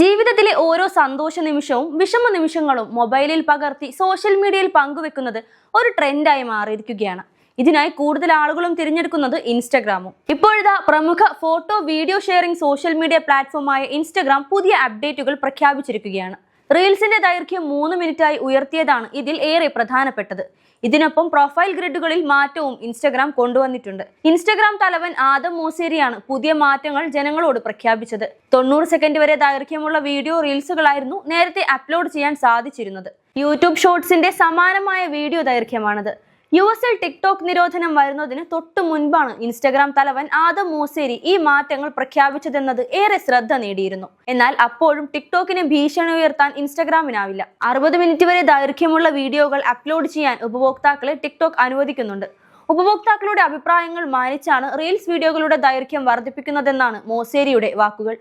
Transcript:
ജീവിതത്തിലെ ഓരോ സന്തോഷ നിമിഷവും വിഷമ നിമിഷങ്ങളും മൊബൈലിൽ പകർത്തി സോഷ്യൽ മീഡിയയിൽ പങ്കുവെക്കുന്നത് ഒരു ട്രെൻഡായി മാറിയിരിക്കുകയാണ്. ഇതിനായി കൂടുതൽ ആളുകളും തിരഞ്ഞെടുക്കുന്നത് ഇൻസ്റ്റഗ്രാമും. ഇപ്പോഴത്തെ പ്രമുഖ photo video sharing social media പ്ലാറ്റ്ഫോമായ Instagram പുതിയ അപ്ഡേറ്റുകൾ പ്രഖ്യാപിച്ചിരിക്കുകയാണ്. റീൽസിന്റെ ദൈർഘ്യം മൂന്ന് മിനിറ്റായി ഉയർത്തിയതാണ് ഇതിൽ ഏറെ പ്രധാനപ്പെട്ടത്. ഇതിനൊപ്പം പ്രൊഫൈൽ ഗ്രിഡുകളിൽ മാറ്റവും ഇൻസ്റ്റഗ്രാം കൊണ്ടുവന്നിട്ടുണ്ട്. ഇൻസ്റ്റഗ്രാം തലവൻ ആദം മൂസേരിയാണ് പുതിയ മാറ്റങ്ങൾ ജനങ്ങളോട് പ്രഖ്യാപിച്ചത്. തൊണ്ണൂറ് സെക്കൻഡ് വരെ ദൈർഘ്യമുള്ള വീഡിയോ റീൽസുകളായിരുന്നു നേരത്തെ അപ്ലോഡ് ചെയ്യാൻ സാധിച്ചിരുന്നത്. യൂട്യൂബ് ഷോർട്സിന്റെ സമാനമായ വീഡിയോ ദൈർഘ്യമാണത്. യു എസിൽ ടിക്ടോക്ക് നിരോധനം വരുന്നതിന് തൊട്ടു മുൻപാണ് ഇൻസ്റ്റഗ്രാം തലവൻ ആദം മൂസേരി ഈ മാറ്റങ്ങൾ പ്രഖ്യാപിച്ചതെന്നത് ഏറെ ശ്രദ്ധ നേടിയിരുന്നു. എന്നാൽ അപ്പോഴും ടിക്ടോക്കിന് ഭീഷണി ഉയർത്താൻ ഇൻസ്റ്റഗ്രാമിനാവില്ല. അറുപത് മിനിറ്റ് വരെ ദൈർഘ്യമുള്ള വീഡിയോകൾ അപ്ലോഡ് ചെയ്യാൻ ഉപഭോക്താക്കളെ ടിക്ടോക്ക് അനുവദിക്കുന്നുണ്ട്. ഉപഭോക്താക്കളുടെ അഭിപ്രായങ്ങൾ മാനിച്ചാണ് റീൽസ് വീഡിയോകളുടെ ദൈർഘ്യം വർദ്ധിപ്പിക്കുന്നതെന്നാണ് മോസേരിയുടെ വാക്കുകൾ.